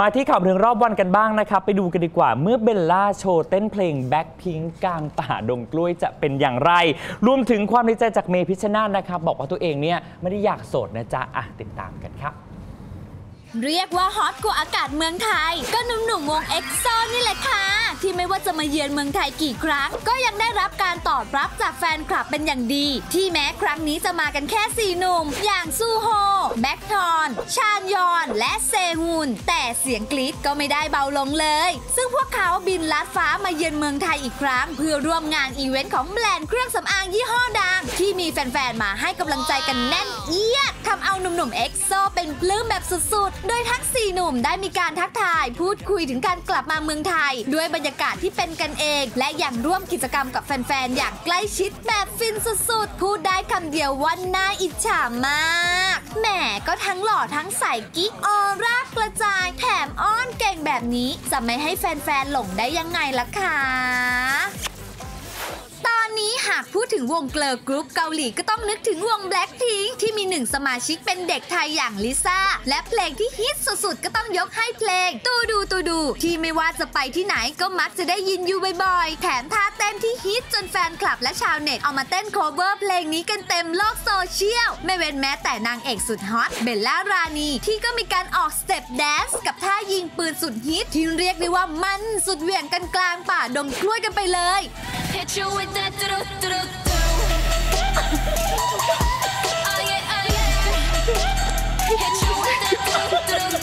มาที่ข่าวเรื่องรอบวันกันบ้างนะครับ ไปดูกันดีกว่า เมื่อเบลล่าโชว์เต้นเพลงแบ็คพิงกลางป่าดงกล้วยจะเป็นอย่างไร รวมถึงความในใจจากเมพิชนาธนะครับ บอกว่าตัวเองเนี่ยไม่ได้อยากโสดนะจ๊ะอะติดตามกันครับเรียกว่าฮอตกว่าอากาศเมืองไทย ก็หนุ่มหนุ่มๆวงเอ็กโซนี่แหละค่ะ ที่ไม่ว่าจะมาเยือนเมืองไทยกี่ครั้ง ก็ยังได้รับการตอบรับจากแฟนคลับเป็นอย่างดี ที่แม้ครั้งนี้จะมากันแค่4หนุ่ม อย่างซูโฮ แบ็กทอน ชานยอน และเซฮุน แต่เสียงกรี๊ดก็ไม่ได้เบาลงเลย ซึ่งพวกเขาบินลัดฟ้ามาเยือนเมืองไทยอีกครั้ง เพื่อร่วมงานอีเวนต์ของแบรนด์เครื่องสำอางยี่ห้อดัง มีแฟนๆ มาให้กำลังใจกันแน่นเอียดทำเอาหนุ่มๆเอ็กโซเป็นปลื้มแบบสุดๆ โดยทั้ง4หนุ่มได้มีการทักทาย พูดคุยถึงการกลับมาเมืองไทย ด้วยบรรยากาศที่เป็นกันเอง และยังร่วมกิจกรรมกับแฟนๆ อย่างใกล้ชิดแบบฟินสุดๆ พูดได้คำเดียวว่าน่าอิจฉามากแหมก็ทั้งหล่อทั้งใสกิ๊กออร่ากระจาย แถมอ้อนเก่งแบบนี้จะไม่ให้แฟนๆ หลงได้ยังไงล่ะคะ อนนี้หากพูดถึงวงเกลอกรุ๊ปเกาหลีก็ต้องนึกถึงวง Blackpink ที่มีหนึ่งสมาชิกเป็นเด็กไทยอย่างลิซ่า และเพลงที่ฮิตสุดๆ ก็ต้องยกให้เพลง ตูดูตูดู ที่ไม่ว่าจะไปที่ไหนก็มักจะได้ยินอยู่บ่อยๆ แถมท่าเต้นที่ฮิตจนแฟนคลับและชาวเน็ตเอามาเต้นโคเวอร์เพลงนี้กันเต็มโลกโซเชียล ไม่เว้นแม้แต่นางเอกสุดฮอตเบลล่ารานีที่ก็มีการออกสเต็ปแดนซ์กับท่ายิงปืนสุดฮิตที่เรียกได้ว่ามันสุดเหวี่ยงกันกลางป่าดงกล้วยกันไปเลย Hit you with that do do do do do. Oh yeah, oh yeah. Hit you with that do do do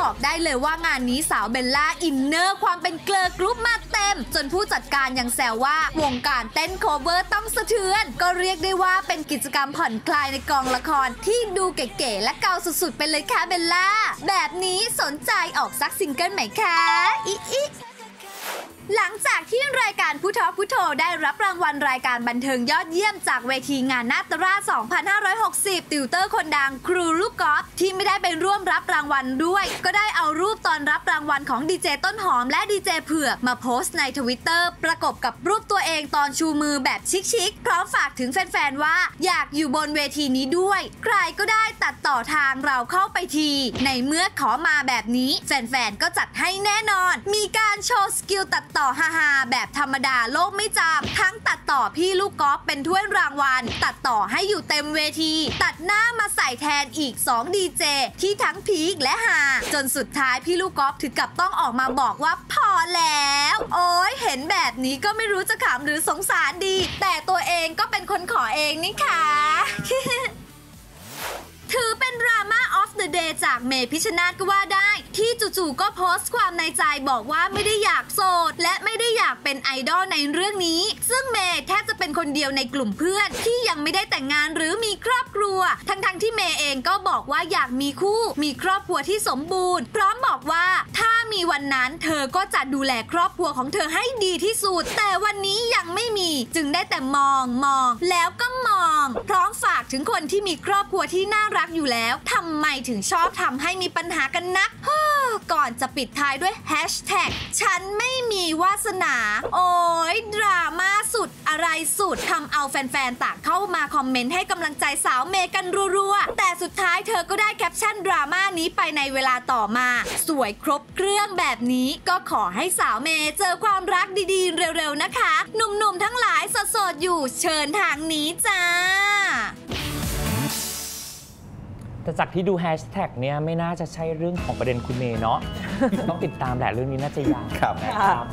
บอกได้เลยว่างานนี้สาวเบลล่าอินเนอร์ความเป็นเกลอกรุ๊ปมาเต็ม จนผู้จัดการยังแซวว่าวงการเต้นโคเวอร์ต้องสะเทือน ก็เรียกได้ว่าเป็นกิจกรรมผ่อนคลายในกองละครที่ดูเก๋ๆและเกาสุดๆ ไปเลยค่ะเบลล่า แบบนี้สนใจออกซักซิงเกิลไหมคะ อิอิ หลังจากที่รายการผู้ทอผู้โทได้รับรางวัลรายการบันเทิงยอดเยี่ยมจากเวทีงานนาตรา 2560 ติวเตอร์คนดังครูลูกกอล์ฟที่ไม่ได้ไปร่วมรับรางวัลด้วย ก็ได้เอารูปตอนรับรางวัลของดีเจต้นหอมและดีเจเผือกมาโพสต์ในทวิตเตอร์ประกบกับรูปตัวเองตอนชูมือแบบชิคๆพร้อมฝากถึงแฟนๆว่า อยากอยู่บนเวทีนี้ด้วย ใครก็ได้ตัดต่อทางเราเข้าไปที ในเมื่อขอมาแบบนี้แฟนๆก็จัดให้แน่นอนมี โชว์สกิลตัดต่อฮาๆแบบธรรมดาโลกไม่จำทั้งตัดต่อพี่ลูกกอล์ฟเป็นถ้วยรางวัล ตัดต่อให้อยู่เต็มเวที ตัดหน้ามาใส่แทนอีก 2 ดีเจ ที่ทั้งพีคและฮาจนสุดท้ายพี่ลูกกอล์ฟถึงกับต้องออกมาบอกว่าพอแล้ว โอ้ยเห็นแบบนี้ก็ไม่รู้จะขำหรือสงสารดี แต่ตัวเองก็เป็นคนขอเองนี่ค่ะถือเป็นดราม่าออฟเดอะเดย์จากเมพิชนาธก็ว่าได้ ที่จู่ๆก็โพสต์ความในใจบอกว่าไม่ได้อยากโสด และไม่ได้อยากเป็นไอดอลในเรื่องนี้ ซึ่งเมย์แทบจะเป็นคนเดียวในกลุ่มเพื่อน ที่ยังไม่ได้แต่งงานหรือมีครอบครัว ทั้งๆที่เมย์เองก็บอกว่าอยากมีคู่ มีครอบครัวที่สมบูรณ์ พร้อมบอกว่าถ้ามีวันนั้นเธอก็จะดูแลครอบครัวของเธอให้ดีที่สุด แต่วันนี้ยังไม่มีจึงได้แต่มองมอง แล้วก็มอง พร้อมฝากถึงคนที่มีครอบครัวที่น่ารักอยู่แล้วทำไมถึงชอบทำให้มีปัญหากันนักเฮ้ ก่อนจะปิดท้ายด้วยแฮชแท็กฉันไม่มีวาสนา โอ้ยดราม่าสุดอะไรสุดทำเอาแฟนๆ ต่างเข้ามาคอมเมนต์ให้กำลังใจสาวเมย์กันรัวๆ แต่สุดท้ายเธอก็ได้แคปชั่นดราม่านี้ไปในเวลาต่อมา สวยครบเครื่องแบบนี้ก็ขอให้สาวเมย์เจอความรักดีๆ เร็วๆ นะคะ หนุ่มๆ ทั้งหลายสดๆ อยู่เชิญทางนี้จ้า แต่จากที่ดูแฮชแท็กเนี่ยไม่น่าจะใช่เรื่องของประเด็นคุณเมย์เนาะ ต้องติดตามแหละเรื่องนี้น่าจะยาวครับนะครับ